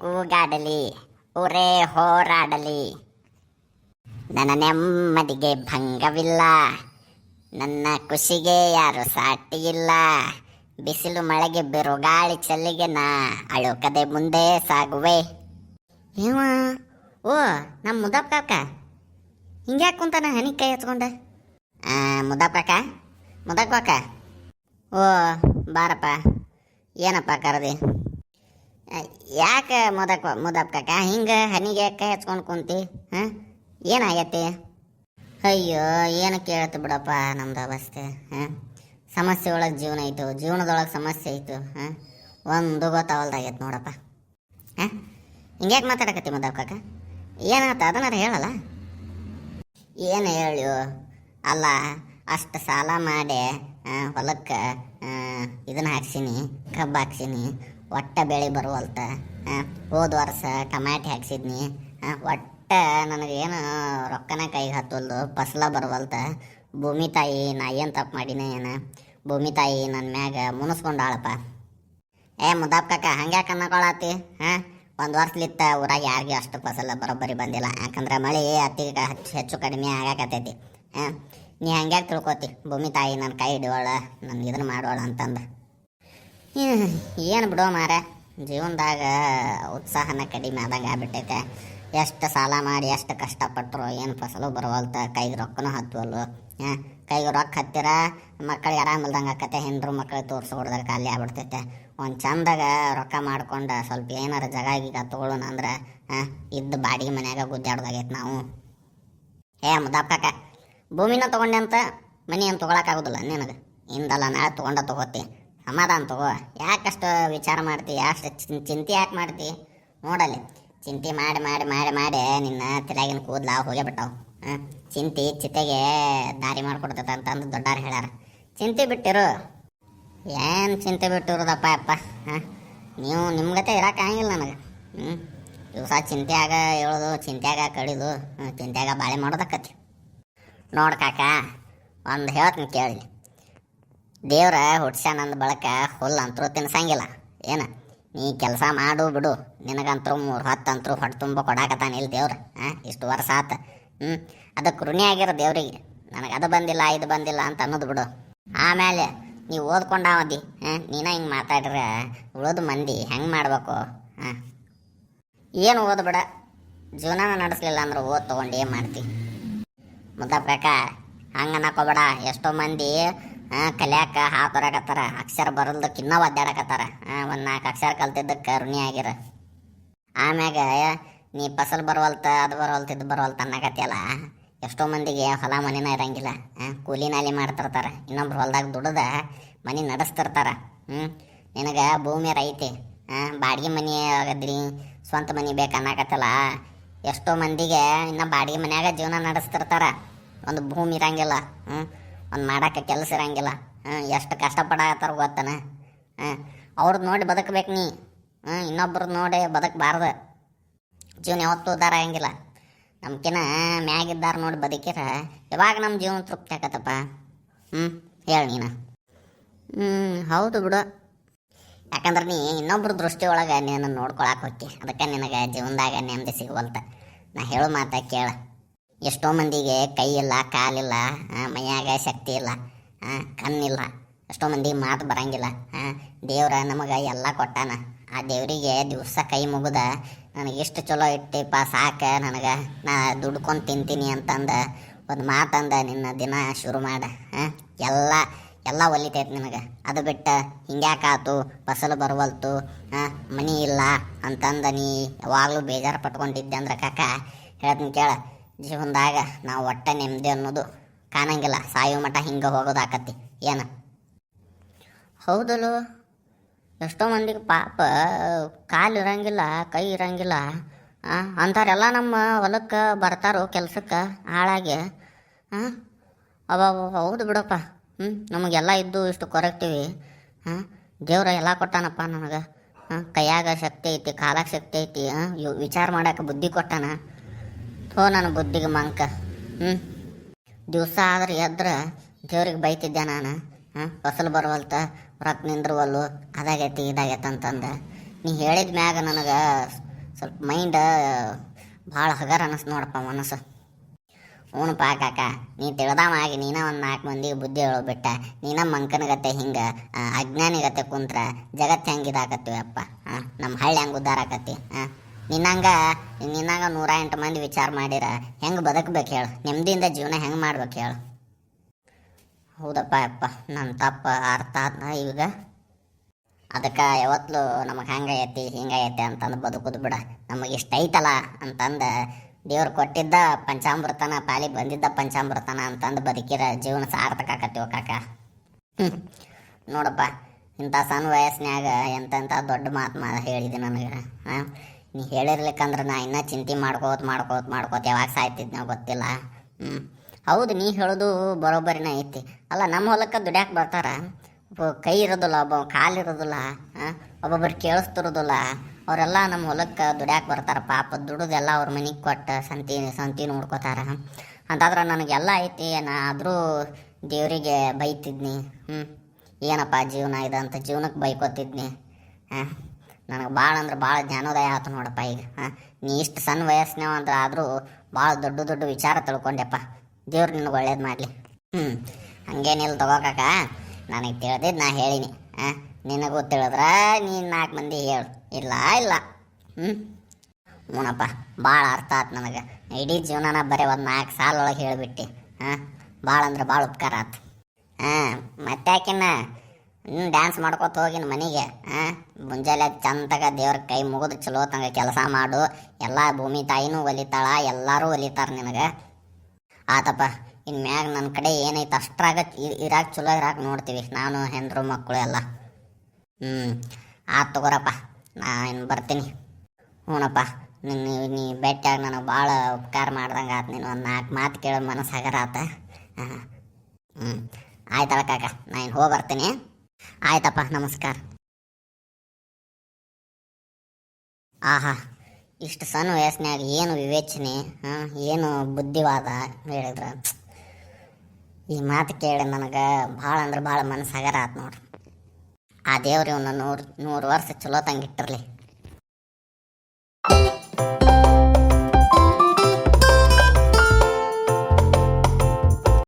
ಕೂಗಾಡಲಿ ಉರೇ ಹೋರಾಡಲಿ. ನನ್ನ ನೆಮ್ಮದಿಗೆ ಭಂಗವಿಲ್ಲ, ನನ್ನ ಖುಷಿಗೆ ಯಾರು ಸಾಟಿ ಇಲ್ಲ ಬಿಸಿಲು ಮಳೆಗೆ ಬಿರುಗಾಳಿ ಚಲ್ಲಿಗೆ ನಾ ಅಳುಕದೆ ಮುಂದೆ ಸಾಗುವೆ. ಇವ ಓ ನಮ್ಮ ಮುದಪ್ಪ ಕಾಕ. ಹಿಂಗ್ಯಾಕೆ ಕುಂತಾನ ಹನಿ ಕೈ ಹಚ್ಕೊಂಡ ಮುದಪ್ಪ ಕಾಕ? ಮುದಪ್ಪ ಕಾಕ ಓ, ಬಾರಪ್ಪ, ಏನಪ್ಪ ಕರದಿ? ಯಾಕೆ ಮುದಕ್ ಮುದಪ್ಪ ಹಿಂಗೆ ಹನಿಗೆ ಯಾಕೆ ಹಚ್ಕೊಂಡು ಕುಂತಿ, ಹಾಂ? ಏನಾಗೈತಿ ಅಯ್ಯೋ, ಏನು ಕೇಳ್ತು ಬಿಡಪ್ಪ ನಮ್ದು ಅವಸ್ಥೆ, ಹಾಂ? ಸಮಸ್ಯೆ ಒಳಗೆ ಜೀವನ ಐತು ಜೀವನದೊಳಗೆ ಸಮಸ್ಯೆ ಐತು ಹಾಂ? ಒಂದು ಗೊತ್ತಾವಲ್ದಾಗೈತೆ ನೋಡಪ್ಪ, ಹಾಂ? ಹಿಂಗ್ಯಾಕೆ ಮಾತಾಡಕತ್ತಿ ಮುದಪ್ಪ ಕಾಕ? ಏನಾತ? ಅದನ್ನಾರ ಹೇಳಲ್ಲ? ಏನು ಹೇಳು ಅಲ್ಲ, ಅಷ್ಟು ಸಾಲ ಮಾಡಿ ಹೊಲಕ್ಕೆ ಇದನ್ನ ಹಾಕ್ಸೀನಿ ಕಬ್ಬು ಹಾಕ್ಸೀನಿ ಒಟ್ಟ ಬೆಳೆ ಬರುವಲ್ತ. ಹೋದ ವರ್ಷ ಟಮಾಟಿ ಹಾಕ್ಸಿದ್ನಿ. ಒಟ್ಟ ನನಗೇನು ರೊಕ್ಕನ ಕೈಗೆ ಹತ್ತಲ್ದು, ಫಸಲ ಬರುವಲ್ತ. ಭೂಮಿ ತಾಯಿ, ನಾ ಏನು ತಪ್ಪು ಮಾಡಿನ ಏನು? ಭೂಮಿ ತಾಯಿ ನನ್ನ ಮ್ಯಾಗ ಮುನಿಸ್ಕೊಂಡಾಳಪ್ಪ. ಏ ಮುದಾಪ್ ಕಾಕ, ಹಂಗ್ಯಾಕೆ ಅನ್ನಕೊಳತಿ? ಹಾಂ ಒಂದು ವರ್ಷಲಿತ್ತ ಊರಾಗ ಯಾರಿಗೆ ಅಷ್ಟು ಫಸಲ ಬರೋಬ್ಬರಿ ಬಂದಿಲ್ಲ. ಯಾಕಂದ್ರೆ ಮಳೆ ಅತಿಗೆ ಹೆಚ್ಚು ಹೆಚ್ಚು ಕಡಿಮೆ ಆಗಾಕತ್ತೈತಿ. ಹಾಂ ನೀ ಹಂಗ್ಯಾಕೆ ತಿಳ್ಕೊತಿ? ಭೂಮಿ ತಾಯಿ ನನ್ನ ಕೈ ಹಿಡಿಯೋಳ, ನನ್ಗೆ ಇದನ್ನು ಮಾಡೋಳ ಅಂತಂದು. ಏನು ಬಿಡೋ ಮಾರ ಜೀವನದಾಗ ಉತ್ಸಾಹನ ಕಡಿಮೆ ಆದಂಗೆ ಆಗ್ಬಿಟ್ಟೈತೆ. ಎಷ್ಟು ಸಾಲ ಮಾಡಿ ಎಷ್ಟು ಕಷ್ಟಪಟ್ಟರು ಏನು ಫಸಲು ಬರವಲ್ತ. ಕೈಗೆ ರೊಕ್ಕನೂ ಹತ್ತುವಲ್ಲು ಕೈಗೆ ರೊಕ್ಕ ಹತ್ತಿರ ಮಕ್ಕಳಿಗೆ ಆರಾಮಿಲ್ದಂಗೆ ಆಕತೆ ಹೆಂಡ್ರು ಮಕ್ಕಳಿಗೆ ತೋರಿಸ್ಕೊಡ್ದಾಗ ಖಾಲಿ ಆಗ್ಬಿಡ್ತೈತೆ. ಒಂದು ಚಂದಾಗ ರೊಕ್ಕ ಮಾಡ್ಕೊಂಡು ಸ್ವಲ್ಪ ಏನಾರ ಜಾಗ ಗೀಗ ತೊಗೊಳೋಣ ಅಂದ್ರೆ, ಹಾಂ, ಇದ್ದು ಬಾಡಿಗೆ ಮನ್ಯಾಗ ಗುದ್ದಾಡ್ದಾಗೈತೆ ನಾವು. ಏ ಮುದಾಪಕ್ಕ ಭೂಮಿನ ತೊಗೊಂಡೆ ಅಂತ ಮನಿ ಅಂತ ತೊಗೊಳಕ್ಕಾಗೋದಿಲ್ಲ ನಿನಗೆ? ಇಂದಲ್ಲ ನಾಳೆ ತೊಗೊಂಡ ತೊಗೋತಿ. ಸಮಾಧಾನ ತಗೋ. ಯಾಕಷ್ಟು ವಿಚಾರ ಮಾಡ್ತಿ ಯಾಕೆ ಚಿಂತೆ ಯಾಕೆ ಮಾಡ್ತಿ? ನೋಡಲ್ಲಿ. ಚಿಂತೆ ಮಾಡಿ ಮಾಡಿ ಮಾಡಿ ಮಾಡಿ ನಿನ್ನ ತಲೆಯಾಗಿನ ಕೂದಲ ಹೋಗೇ ಬಿಟ್ಟಾವು ಹಾಂ, ಚಿಂತೆ ಚಿತೆಗೆ ದಾರಿ ಮಾಡಿಕೊಡ್ತೈತೆ ಅಂತಂದು ದೊಡ್ಡಾರು ಹೇಳ್ಯಾರ. ಚಿಂತೆ ಬಿಟ್ಟಿರು. ಏನು ಚಿಂತೆ ಬಿಟ್ಟಿರೋದಪ್ಪ, ಅಪ್ಪ? ಹಾಂ, ನೀವು ನಿಮ್ಮ ಗತೆ ಇರೋಕ್ಕಾಗಿಲ್ಲ ನನಗೆ. ಹ್ಞೂ ದಿವಸ ಆಗ ಹೇಳೋದು, ಚಿಂತೆಯಾಗ ಕಡಿದು ಚಿಂತ್ಯಾಗ ಬಾಳೆ ಮಾಡೋದಕ್ಕತಿ ನೋಡಿ ಕಾಕ, ಒಂದು ಹೇಳ್ತೀನಿ ಕೇಳಿ. ದೇವ್ರ ಹುಟ್ಸ್ಯಾನಂದ ಬಳಕ ಹುಲ್ಲು ಅಂತರೂ ತಿನ್ಸಂಗಿಲ್ಲ. ಏನ? ನೀ ಕೆಲಸ ಮಾಡು ಬಿಡು. ನಿನಗಂತರೂ ಮೂರು ಹತ್ತು ಅಂತರೂ ಹೊಟ್ಟೆ ತುಂಬ ಕೊಡಾಕತ್ತಾನ ಇಲ್ಲಿ ದೇವ್ರ. ಹಾಂ ಇಷ್ಟು ವರ್ಷ ಆತ. ಹ್ಞೂ ಅದಕ್ಕೆ ಋಣಿ ಆಗಿರೋ ದೇವ್ರಿಗೆ ನನಗೆ ಅದು ಬಂದಿಲ್ಲ, ಇದು ಬಂದಿಲ್ಲ ಅಂತ ಅನ್ನೋದು ಬಿಡು. ಆಮೇಲೆ ನೀವು ಓದ್ಕೊಂಡಾವದಿ ಹಾಂ ನೀನ ಹಿಂಗೆ ಮಾತಾಡ್ರೆ, ಉಳೋದು ಮಂದಿ ಹೆಂಗೆ ಮಾಡ್ಬೇಕು? ಹಾಂ ಏನು ಓದ್ಬೇಡ. ಜೀವನನ ನಡೆಸಲಿಲ್ಲ ಅಂದ್ರೆ ಓದ್ ತೊಗೊಂಡು ಏನು ಮಾಡ್ತಿ? ಮುದ್ದ ಪ್ರಕಾರ ಹಂಗೆ ಅನ್ನಕೋಬೇಡ ಎಷ್ಟೋ ಮಂದಿ ಆ, ಕಲ್ಯಾಕ ಹಾತೊರಕತ್ತಾರ ಅಕ್ಷರ ಬರಲ್ದಕ್ಕೆ ಕಿನ್ನ ಒದ್ದಾಡಕತ್ತಾರ. ಒಂದು ನಾಲ್ಕು ಅಕ್ಷರ ಕಲ್ತಿದ್ದಕ್ಕೆ ಋಣಿ ಆಗಿರ. ಆಮ್ಯಾಗ ನೀ ಫಸಲ್ ಬರವಲ್ತ ಅದು ಬರವಲ್ತ ಇದು ಬರವಲ್ತ ಅನ್ನಕತ್ತಿಯಲ್ಲ. ಎಷ್ಟೋ ಮಂದಿಗೆ ಹೊಲ ಮನೆನ ಇರಂಗಿಲ್ಲ. ಕೂಲಿ ನಾಲಿ ಮಾಡ್ತಿರ್ತಾರೆ. ಇನ್ನೊಬ್ರು ಹೊಲ್ದಾಗ ದುಡ್ದ ಮನೆ ನಡೆಸ್ತಿರ್ತಾರ. ಹ್ಞೂ ನಿನಗೆ ಭೂಮಿ ರೈತಿ. ಬಾಡಿಗೆ ಮನೆ ಆಗದ್ರಿ ಸ್ವಂತ ಮನೆ ಬೇಕು ಅನ್ನಕತ್ತಲ್ಲ. ಎಷ್ಟೋ ಮಂದಿಗೆ ಇನ್ನೂ ಬಾಡಿಗೆ ಮನ್ಯಾಗ ಜೀವನ ನಡೆಸ್ತಿರ್ತಾರ. ಒಂದು ಭೂಮಿ ಇರಂಗಿಲ್ಲ. ಹ್ಞೂ ಒಂದು ಮಾಡೋಕೆ ಕೆಲಸ ಇರಂಗಿಲ್ಲ. ಹ್ಞೂ ಎಷ್ಟು ಕಷ್ಟಪಡತ್ತಾರ ಗೊತ್ತನ? ಹಾಂ ಅವ್ರದ್ದು ನೋಡಿ ಬದುಕಬೇಕು ನೀ. ಹ್ಞೂ ಇನ್ನೊಬ್ರದ್ದು ನೋಡಿ ಬದುಕಬಾರ್ದು. ಜೀವನ ಯಾವತ್ತೂ ಉದ್ಧಾರ ಆಗಂಗಿಲ್ಲ. ನಮ್ಕಿನ ಮ್ಯಾಗಿದ್ದಾರೆ ನೋಡಿ ಬದುಕಿರ ಯಾವಾಗ ನಮ್ಮ ಜೀವನ ತೃಪ್ತಿ ಆಗತ್ತಪ್ಪ. ಹ್ಞೂ ಹೇಳಿ ನೀನು. ಹ್ಞೂ ಹೌದು ಬಿಡು. ಯಾಕಂದ್ರೆ ನೀ ಇನ್ನೊಬ್ರ ದೃಷ್ಟಿ ಒಳಗೆ ನೀನು ನೋಡ್ಕೊಳಕ್ಕೆ ಹೋಗಿ ಅದಕ್ಕೆ ನಿನಗೆ ಜೀವನದಾಗ ನೆಮ್ಮದಿ ಸಿಗುವಂತ ನಾ ಹೇಳೋ ಮಾತಾ ಕೇಳ. ಎಷ್ಟೋ ಮಂದಿಗೆ ಕೈ ಇಲ್ಲ ಕಾಲಿಲ್ಲ ಮೈಯಾಗ ಶಕ್ತಿ ಇಲ್ಲ ಕಣ್ಣಿಲ್ಲ. ಎಷ್ಟೋ ಮಂದಿಗೆ ಮಾತು ಬರಂಗಿಲ್ಲ ದೇವ್ರ ನಮಗೆ ಎಲ್ಲ ಕೊಟ್ಟಾನ. ಆ ದೇವರಿಗೆ ದಿವಸ ಕೈ ಮುಗಿದ, ನನಗೆ ಎಷ್ಟು ಚಲೋ ಇಟ್ಟಿಪ್ಪ, ಸಾಕ ನನಗೆ, ನಾ ದುಡ್ಕೊಂಡು ತಿಂತೀನಿ ಅಂತಂದ, ಒಂದು ಮಾತಂದ ನಿನ್ನ ದಿನ ಶುರು ಮಾಡ ಎಲ್ಲ ಎಲ್ಲ ಒಲಿತೈತೆ ನಿನಗೆ. ಅದು ಬಿಟ್ಟು ಹಿಂಗ್ಯಾಕಾತು, ಫಸಲು ಬರುವಲ್ತು ಮನಿ ಇಲ್ಲ ಅಂತಂದ ನೀ ಯಾವಾಗಲೂ ಬೇಜಾರು ಪಟ್ಕೊಂಡಿದ್ದೆ ಅಂದ್ರೆ ಕಾಕ, ಹೇಳ್ತೀನಿ ಕೇಳ. ಜೀವನದಾಗ ನಾವು ಒಟ್ಟೆ ನೆಮ್ಮದಿ ಅನ್ನೋದು ಕಾಣಂಗಿಲ್ಲ. ಸಾಯೋ ಮಠ ಹಿಂಗೆ ಹೋಗೋದಾಕತಿ ಏನು? ಹೌದಲ್ಲೋ? ಎಷ್ಟೋ ಮಂದಿಗೆ ಪಾಪ ಕಾಲು ಇರಂಗಿಲ್ಲ, ಕೈ ಇರಂಗಿಲ್ಲ. ಅಂಥವ್ರೆಲ್ಲ ನಮ್ಮ ಹೊಲಕ್ಕೆ ಬರ್ತಾರೋ ಕೆಲಸಕ್ಕೆ ಹಾಳಾಗಿ ಹಾಂ ಅವ ಹೌದು ಬಿಡಪ್ಪ. ಹ್ಞೂ ನಮಗೆಲ್ಲ ಇದ್ದು ಇಷ್ಟು ಕೊರಗ್ತೀವಿ ಹಾಂ ದೇವ್ರ ಎಲ್ಲ ಕೊಟ್ಟಾನಪ್ಪ ನನಗೆ. ಹಾಂ ಕೈಯಾಗ ಶಕ್ತಿ ಐತಿ, ಕಾಲಾಗ ಶಕ್ತಿ ಐತಿ. ಹಾಂ ವಿಚಾರ ಮಾಡೋಕೆ ಬುದ್ಧಿ ಕೊಟ್ಟಾನ. ಥೋ ನನ್ನ ಬುದ್ಧಿಗೆ ಮಂಕ. ಹ್ಞೂ ದಿವಸ ಆದ್ರೆ ಎದ್ರೆ ದೇವ್ರಿಗೆ ಬೈತಿದ್ದೆ ನಾನು. ಹಾಂ, ಫಸಲು ಬರುವಲ್ತ ರೊಕ್ಕ ನಿಂದ್ರವಲ್ಲು, ಅದಾಗೈತಿ, ಇದಾಗೈತೆ ಅಂತಂದು. ನೀ ಹೇಳಿದ ಮ್ಯಾಗ ನನಗೆ ಸ್ವಲ್ಪ ಮೈಂಡ್ ಭಾಳ ಹಗರ ಅನಿಸ್ ನೋಡಪ್ಪ ಮನಸ್ಸು. ಹ್ಞೂನಪ್ಪ ಕಾಕ, ನೀ ತಿಳ್ದಾವಾಗಿ ನೀನ ಒಂದು ನಾಲ್ಕು ಮಂದಿಗೆ ಬುದ್ಧಿ ಹೇಳೋಬಿಟ್ಟ ನೀನ ಮಂಕನಗತ್ತೆ ಹಿಂಗೆ ಅಜ್ಞಾನಿಗತ್ತೆ ಕುಂತ್ರ ಜಗತ್ತು ಹೆಂಗೆ ಇದಾಕತ್ತೀವಪ್ಪ? ಹಾಂ ನಮ್ಮ ಹಳ್ಳಿ ಹೆಂಗೆ ಉದ್ಧಾರ ಆಕತಿ ಹಾಂ. ನಿನ್ನಂಗ ನಿನ್ನಂಗ ನೂರ ಎಂಟು ಮಂದಿ ವಿಚಾರ ಮಾಡಿರ, ಹೆಂಗೆ ಬದುಕಬೇಕು ಹೇಳು. ನೆಮ್ಮದಿಯಿಂದ ಜೀವನ ಹೆಂಗೆ ಮಾಡ್ಬೇಕು ಹೇಳು. ಹೌದಪ್ಪ ಅಪ್ಪ ನನ್ನ ತಪ್ಪ ಅರ್ಥ ಆದ ಈಗ? ಅದಕ್ಕೆ ಯಾವತ್ತೂ ನಮಗೆ ಹಂಗೈತಿ ಹಿಂಗೈತಿ ಅಂತಂದು ಬದುಕುದು ಬಿಡ. ನಮಗೆ ಇಷ್ಟ ಐತಲ್ಲ ಅಂತಂದು ದೇವ್ರು ಕೊಟ್ಟಿದ್ದ ಪಂಚಾಮೃತನ ಪಾಲಿ ಬಂದಿದ್ದ ಪಂಚಾಮೃತನ ಅಂತಂದು ಬದುಕಿರ ಜೀವನ ಸಾರ್ಥಕ ಆಕತಿ ಕಾಕ ನೋಡಪ್ಪ, ಇಂಥ ಸಣ್ಣ ವಯಸ್ಸಿನಾಗ ಎಂತೆಂಥ ದೊಡ್ಡ ಮಾತು ಮಾ ಹೇಳಿದೆ ನನಗೆ ಹಾಂ ನೀ ಹೇಳಿರ್ಲಿಕ್ಕಂದ್ರೆ ನಾ ಇನ್ನೂ ಚಿಂತೆ ಮಾಡ್ಕೋತ ಮಾಡ್ಕೋತ ಮಾಡ್ಕೋತ ಯಾವಾಗ ಸಾಯ್ತಿದ್ನೋ ಗೊತ್ತಿಲ್ಲ. ಹ್ಞೂ ಹೌದು, ನೀ ಹೇಳೋದು ಬರೋಬ್ಬರಿನ ಐತಿ. ಅಲ್ಲ, ನಮ್ಮ ಹೊಲಕ್ಕೆ ದುಡ್ಯಾಕೆ ಬರ್ತಾರ. ಒಬ್ಬ ಕೈ ಇರೋದಿಲ್ಲ, ಒಬ್ಬ ಕಾಲು ಇರೋದಿಲ್ಲ ಒಬ್ಬೊಬ್ಬರು ಕೇಳಿಸ್ತಿರೋದಿಲ್ಲ. ಅವರೆಲ್ಲ ನಮ್ಮ ಹೊಲಕ್ಕೆ ದುಡ್ಯಾಕೆ ಬರ್ತಾರೆ. ಪಾಪ ದುಡಿದೆಲ್ಲ ಅವ್ರ ಮನೆಗೆ ಕೊಟ್ಟು ಸಂತಿ ಸಂತಿ ನೋಡ್ಕೋತಾರ. ಅಂತಾದ್ರೆ ನನಗೆಲ್ಲ ಐತಿ, ನಾ ಆದರೂ ದೇವರಿಗೆ ಬೈತಿದ್ನಿ. ಹ್ಞೂ ಏನಪ್ಪ ಜೀವನ ಇದೆ ಅಂತ ಜೀವನಕ್ಕೆ ಬೈಕೋತಿದ್ನಿ. ಹಾಂ ನನಗೆ ಭಾಳ ಅಂದ್ರೆ ಭಾಳ ಜ್ಞಾನೋದಯ ಆಯ್ತು ನೋಡಪ್ಪ ಈಗ, ಹಾಂ? ನೀ ಇಷ್ಟು ಸಣ್ಣ ವಯಸ್ಸಿನವ ಅಂದ್ರೆ ಆದರೂ ಭಾಳ ದೊಡ್ಡ ದೊಡ್ಡ ವಿಚಾರ ತಿಳ್ಕೊಂಡೆಪ್ಪ. ದೇವ್ರು ನಿನಗೆ ಒಳ್ಳೇದು ಮಾಡಲಿ. ಹ್ಞೂ ಹಂಗೇನಿಲ್ಲ ತಗೋಕಾಕ ನನಗೆ ತಿಳಿದಿದ್ದು ನಾ ಹೇಳಿನಿ, ಹಾಂ? ನಿನಗೂ ತಿಳಿದ್ರೆ ನೀನು ನಾಲ್ಕು ಮಂದಿ ಹೇಳು, ಇಲ್ಲ ಇಲ್ಲ. ಹ್ಞೂ ಹ್ಞೂನಪ್ಪ ಭಾಳ ಅರ್ಥ ಆತು ನನಗೆ. ಇಡೀ ಜೀವನನ ಬರೀ ಒಂದು ನಾಲ್ಕು ಸಾಲ ಒಳಗೆ ಹೇಳಿಬಿಟ್ಟು, ಹಾಂ? ಭಾಳ ಅಂದ್ರೆ ಭಾಳ ಉಪಕಾರ ಆತು. ಹಾಂ ಮತ್ತೆ ಯಾಕಿನ್ನ ಹ್ಞೂ ಡ್ಯಾನ್ಸ್ ಮಾಡ್ಕೊತ ಹೋಗಿನ ಮನೆಗೆ ಹಾಂ ಮುಂಜಾನೆ ಚಂದಾಗ ದೇವ್ರ ಕೈ ಮುಗಿದು ಚಲೋ ತಂಗ ಕೆಲಸ ಮಾಡು, ಎಲ್ಲ ಭೂಮಿ ತಾಯಿನೂ ಒಲಿತಾಳ, ಎಲ್ಲರೂ ಒಲಿತಾರ ನಿನಗೆ. ಆತಪ್ಪ ಇನ್ನು ಮ್ಯಾಗ ನನ್ನ ಕಡೆ ಏನೈತೆ ಅಷ್ಟ್ರಾಗ ಇರಾಕ್ ಚಲೋ ಇರಾಕ್ ನೋಡ್ತೀವಿ, ನಾನು, ಹೆಂಡ್ರು ಮಕ್ಕಳು ಎಲ್ಲ. ಹ್ಞೂ ಆತು ತಗೋರಪ್ಪ, ನಾ ಇನ್ನು ಬರ್ತೀನಿ. ಹ್ಞೂನಪ್ಪ ನಿನ್ನ ನೀ ಭೇಟಿಯಾಗಿ ನನಗೆ ಭಾಳ ಉಪಕಾರ ಮಾಡ್ದಂಗೆ ಆತು ನೀನು, ಒಂದು ನಾಲ್ಕು ಮಾತು ಕೇಳೋ ಮನಸ್ಸು ಹಗರ ಆತ. ಹಾಂ ಹ್ಞೂ ಆಯ್ತಲ್ಲ ಕಾಕ, ನಾ ಹೋಗಿ ಬರ್ತೀನಿ. ಆಯ್ತಪ್ಪ, ನಮಸ್ಕಾರ. ಆಹಾ, ಇಷ್ಟು ಸಣ್ಣ ವಯಸ್ಸಿನಾಗ ಏನು ವಿವೇಚನೆ ಏನು ಬುದ್ಧಿವಾದ ಹೇಳಿದ್ರೆ? ಈ ಮಾತು ಕೇಳಿ ನನಗೆ ಭಾಳ ಅಂದ್ರೆ ಭಾಳ ಮನಸ್ಸು ಹಗರ ಆತು ನೋಡ್ರಿ. ಆ ದೇವ್ರು ಒಂದು ನೂರು ನೂರು ವರ್ಷ ಚಲೋ ತಂಗಿಟ್ಟಿರ್ಲಿ.